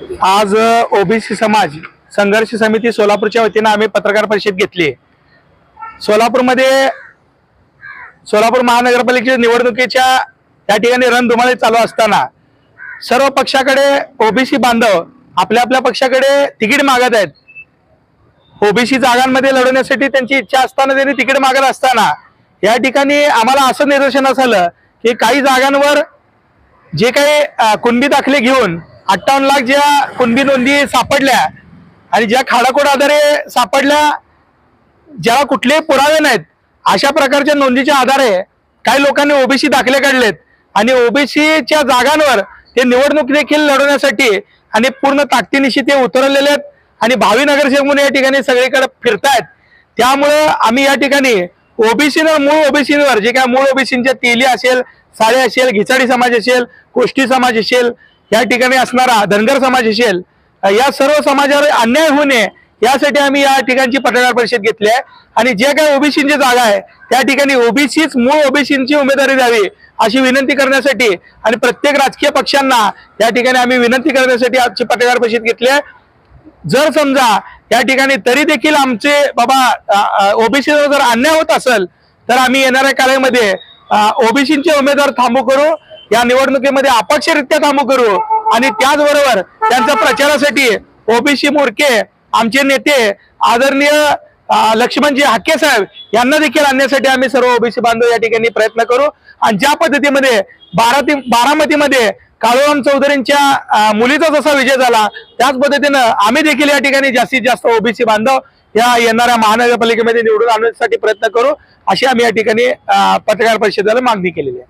आज ओबीसी समाज संघर्ष समिती सोलापूरच्या वतीनं आम्ही पत्रकार परिषद घेतली आहे. सोलापूरमध्ये सोलापूर महानगरपालिकेच्या निवडणुकीच्या त्या ठिकाणी रणधुमाळे चालू असताना सर्व पक्षाकडे ओबीसी बांधव आपल्या आपल्या पक्षाकडे तिकीट मागत आहेत ओबीसी जागांमध्ये लढवण्यासाठी त्यांची इच्छा असताना त्यांनी तिकीट मागत असताना या ठिकाणी आम्हाला असं निदर्शनास आलं की काही जागांवर जे काही कुणबी दाखले घेऊन अठ्ठावन्न लाख ज्या कुणबी नोंदी सापडल्या आणि ज्या खाडाकोड आधारे सापडल्या ज्याला कुठलेही पुरावे नाहीत अशा प्रकारच्या नोंदीच्या आधारे काही लोकांनी ओबीसी दाखले काढलेत. आणि ओबीसीच्या जागांवर ते निवडणूक देखील लढवण्यासाठी आणि पूर्ण ताकदीनिशी ते उतरलेले आहेत. आणि भावी नगरसेवक म्हणून या ठिकाणी सगळीकडे फिरतायत. त्यामुळं आम्ही या ठिकाणी ओबीसीनं मूळ ओबीसीवर जे काय मूळ ओबीसींच्या तेली असेल साळे असेल घिचाडी समाज असेल कोष्टी समाज असेल या ठिकाणी असणारा धनगर समाज असेल या सर्व समाजावर अन्याय होऊ नये यासाठी आम्ही या ठिकाणची पत्रकार परिषद घेतली आहे. आणि जे काही ओबीसीची जागा आहे त्या ठिकाणी ओबीसीच मूळ ओबीसीची उमेदवारी द्यावी अशी विनंती करण्यासाठी आणि प्रत्येक राजकीय पक्षांना या ठिकाणी आम्ही विनंती करण्यासाठी आजची पत्रकार परिषद घेतली आहे. जर समजा या ठिकाणी तरी देखील आमचे बाबा ओबीसीवर जर अन्याय होत असेल तर आम्ही येणाऱ्या काळामध्ये ओबीसीचे उमेदवार थांबू करू. या निवडणुकीमध्ये अपक्षरित्या कामं करू. आणि त्याचबरोबर त्यांच्या प्रचारासाठी ओबीसी मोर्के आमचे नेते आदरणीय लक्ष्मणजी हाके साहेब यांना देखील आणण्यासाठी आम्ही सर्व ओबीसी बांधव या ठिकाणी प्रयत्न करू. आणि ज्या पद्धतीमध्ये बाराती बारामतीमध्ये काळूराम चौधरींच्या मुलीचा जसा विजय झाला त्याच पद्धतीनं आम्ही देखील या ठिकाणी जास्तीत जास्त ओबीसी बांधव या येणाऱ्या महानगरपालिकेमध्ये निवडून आणण्यासाठी प्रयत्न करू. अशी आम्ही या ठिकाणी पत्रकार परिषदेला मागणी केलेली आहे.